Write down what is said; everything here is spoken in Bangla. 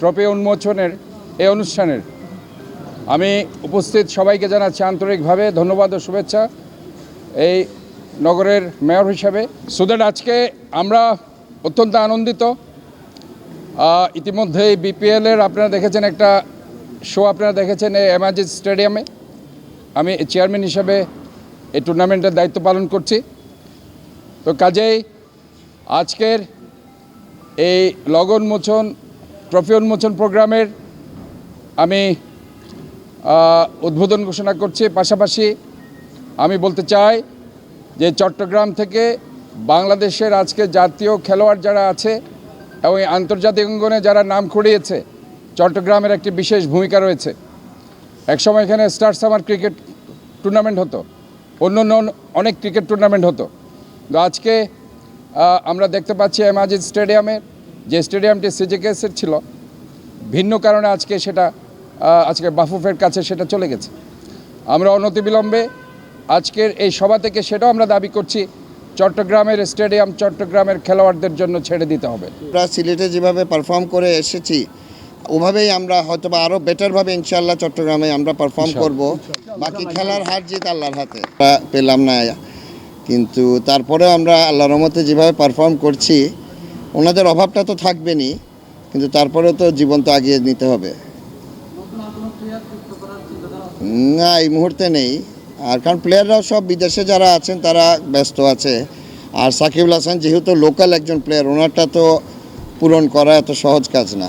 ট্রফি উন্মোচনের এই অনুষ্ঠানের আমি উপস্থিত সবাইকে জানাচ্ছি আন্তরিকভাবে ধন্যবাদ ও শুভেচ্ছা। এই নগরের মেয়র হিসাবে। সুদেন আজকে আমরা অত্যন্ত আনন্দিত। আহ, ইতিমধ্যেই বিপিএলের আপনারা দেখেছেন একটা শো আপনারা দেখেছেন এই এমার্জেন্সি স্টেডিয়ামে আমি চেয়ারম্যান হিসাবে এই টুর্নামেন্টের দায়িত্ব পালন করছি। তো কাজেই আজকের এই লগ উন্মোচন ট্রফি উন্মোচন প্রোগ্রামের আমি উদ্বোধন ঘোষণা করছি। পাশাপাশি আমি বলতে চাই যে চট্টগ্রাম থেকে বাংলাদেশের আজকে জাতীয় খেলোয়াড় যারা আছে এবং আন্তর্জাতিক অঙ্গনে যারা নাম কুড়িয়েছে চট্টগ্রামের একটি বিশেষ ভূমিকা রয়েছে। একসময় এখানে স্টার সামার ক্রিকেট টুর্নামেন্ট হতো। অন্য অন্য অনেক ক্রিকেট টুর্নামেন্ট হতো। তো আজকে আমরা দেখতে পাচ্ছি এমাজিদ স্টেডিয়ামে, যে স্টেডিয়ামটি সিজিকেসের ছিল। ভিন্ন কারণে আজকে সেটা আজকে বাফুফের কাছে সেটা চলে গেছে। আমরা অনতিবিলম্বে আজকের এই সভা থেকে সেটাও আমরা দাবি করছি, চট্টগ্রামের স্টেডিয়াম, চট্টগ্রামের খেলোয়াড়দের জন্য ছেড়ে দিতে হবে। আমরা সিলেটে যেভাবে পারফর্ম করে এসেছি ওভাবেই আমরা হয়তো বা আরও বেটারভাবে ইনশাল্লাহ চট্টগ্রামে আমরা পারফর্ম করব। বাকি খেলার হার জিত আল্লাহর হাতে। পেলাম না কিন্তু তারপরেও আমরা আল্লাহর রহমতে যেভাবে পারফর্ম করছি ওনাদের অভাবটা তো থাকবেনই কিন্তু তারপরেও তো জীবন তো আগিয়ে নিতে হবে। না এই মুহূর্তে নেই। আর কারণ প্লেয়াররাও সব বিদেশে যারা আছেন তারা ব্যস্ত আছে। আর সাকিবুল হাসান যেহেতু লোকাল একজন প্লেয়ার ওনারটা তো পূরণ করা এত সহজ কাজ না।